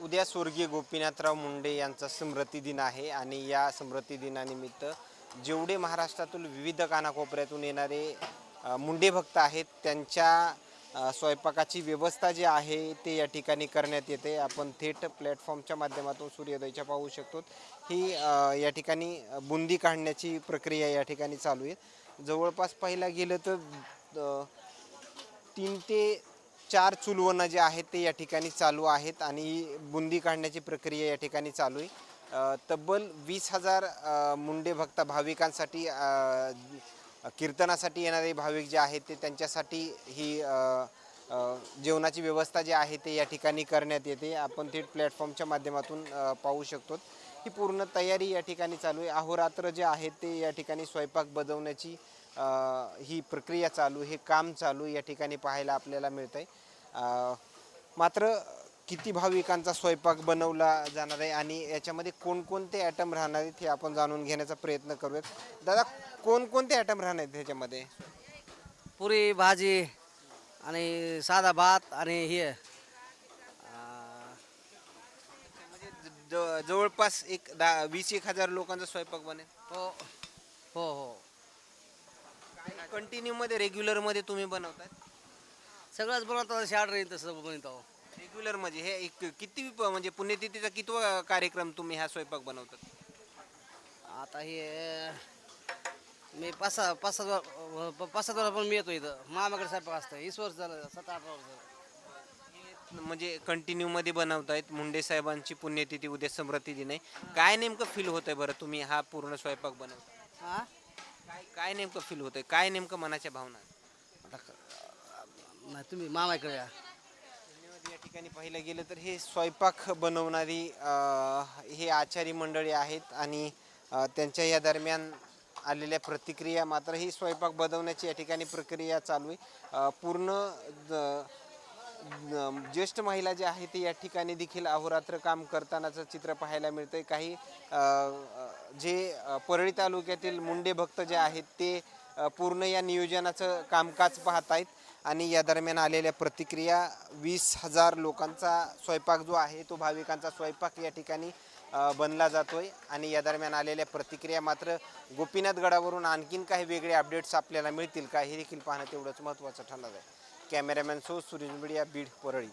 उद्या स्वर्गीय गोपीनाथराव मुंडे यांचा स्मृती दिन आहे आणि या स्मृती दिनानिमित्त जेवढे महाराष्ट्रातून विविध कानाकोपऱ्यातून येणारे मुंडे भक्त आहेत त्यांच्या स्वयंपाकाची व्यवस्था जी आहे ते या ठिकाणी करण्यात येते. आपण थेट प्लॅटफॉर्मच्या माध्यमातून सूर्योदयच्या पाहू शकतो. ही या ठिकाणी बुंदी काढण्याची प्रक्रिया या ठिकाणी चालू आहे. जवळपास पाहायला गेलं तर तीन ते चार चुलवणं जे आहेत ते या ठिकाणी चालू आहेत आणि ही बुंदी काढण्याची प्रक्रिया या ठिकाणी चालू आहे. तब्बल वीस हजार मुंडे भक्त भाविकांसाठी कीर्तनासाठी येणारे भाविक जे आहेत ते त्यांच्यासाठी ही जेवणाची व्यवस्था जी आहे ते या ठिकाणी करण्यात येते. आपण थेट प्लॅटफॉर्मच्या माध्यमातून पाहू शकतो. ही पूर्ण तयारी या ठिकाणी चालू आहे. अहोरात्र जे आहे ते या ठिकाणी स्वयंपाक बजवण्याची ही प्रक्रिया चालू हे काम चालू या ठिकाणी पाहायला आपल्याला मिळत आहे मात्र किती भाविकांचा स्वयंपाक बनवला जाणार आहे आणि याच्यामध्ये कोणकोणते ॲटम राहणार आहेत हे आपण जाणून घेण्याचा प्रयत्न करूयात. दादा कोणकोणते ॲटम राहणार आहेत ह्याच्यामध्ये? पुरी भाजी आणि साधा भात आणि हे. जवळपास एक दहा वीस एक हजार लोकांचा स्वयंपाक बनेल. हो हो हो. कंटिन्यू मध्ये रेग्युलरमध्ये तुम्ही बनवताय? सगळंच बनवतो ऑर्डर येईल तसं बनवतो रेग्युलर म्हणजे हे एक किती प- म्हणजे पुण्यतिथीचा कितवा कार्यक्रम तुम्ही हा स्वयंपाक बनवतात? आता हे मी पाच सहा पाच सात वर- प- पाच सात पण मी येतो इथं. मामाकडे स्वयंपाक असतं. वीस वर्ष झालं सात आठ वर्ष झालं. म्हणजे कंटिन्यू मध्ये बनवतायत मुंडे साहेबांची पुण्यतिथी उद्या स्मृती दिन आहे. काय नेमकं फील होतंय बरं तुम्ही हा पूर्ण स्वयंपाक बनवता हा? काय काय नेमकं फील होतंय? काय नेमकं मनाच्या भावना? आता नाही तुम्ही मामाकडे या. धन्यवाद. या ठिकाणी पाहिलं गेलं तर हे स्वयंपाक बनवणारी अ, हे आचारी मंडळी आहेत आणि अ, त्यांच्या या दरम्यान आलेल्या प्रतिक्रिया मात्र ही स्वयंपाक बनवण्याची या ठिकाणी प्रक्रिया चालू आहे. अ, पूर्ण ज्येष्ठ महिला जे आहे ते या ठिकाणी देखील अहोरात्र काम करतानाचं चित्र पाहायला मिळतंय. काही जे परळी तालुक्यातील मुंडे भक्त जे आहेत ते पूर्ण या नियोजनाचं कामकाज पाहत आहेत आणि या दरम्यान आलेल्या प्रतिक्रिया वीस हजार लोकांचा स्वयंपाक जो आहे तो भाविकांचा स्वयंपाक या ठिकाणी बनला जातोय. आणि या दरम्यान आलेल्या प्रतिक्रिया मात्र गोपीनाथ गडावरून आणखीन काही वेगळे अपडेट्स आपल्याला मिळतील. का हे देखील पाहणं तेवढंच महत्त्वाचं ठरणार आहे. Cameraman so Suresh media Beed Parli.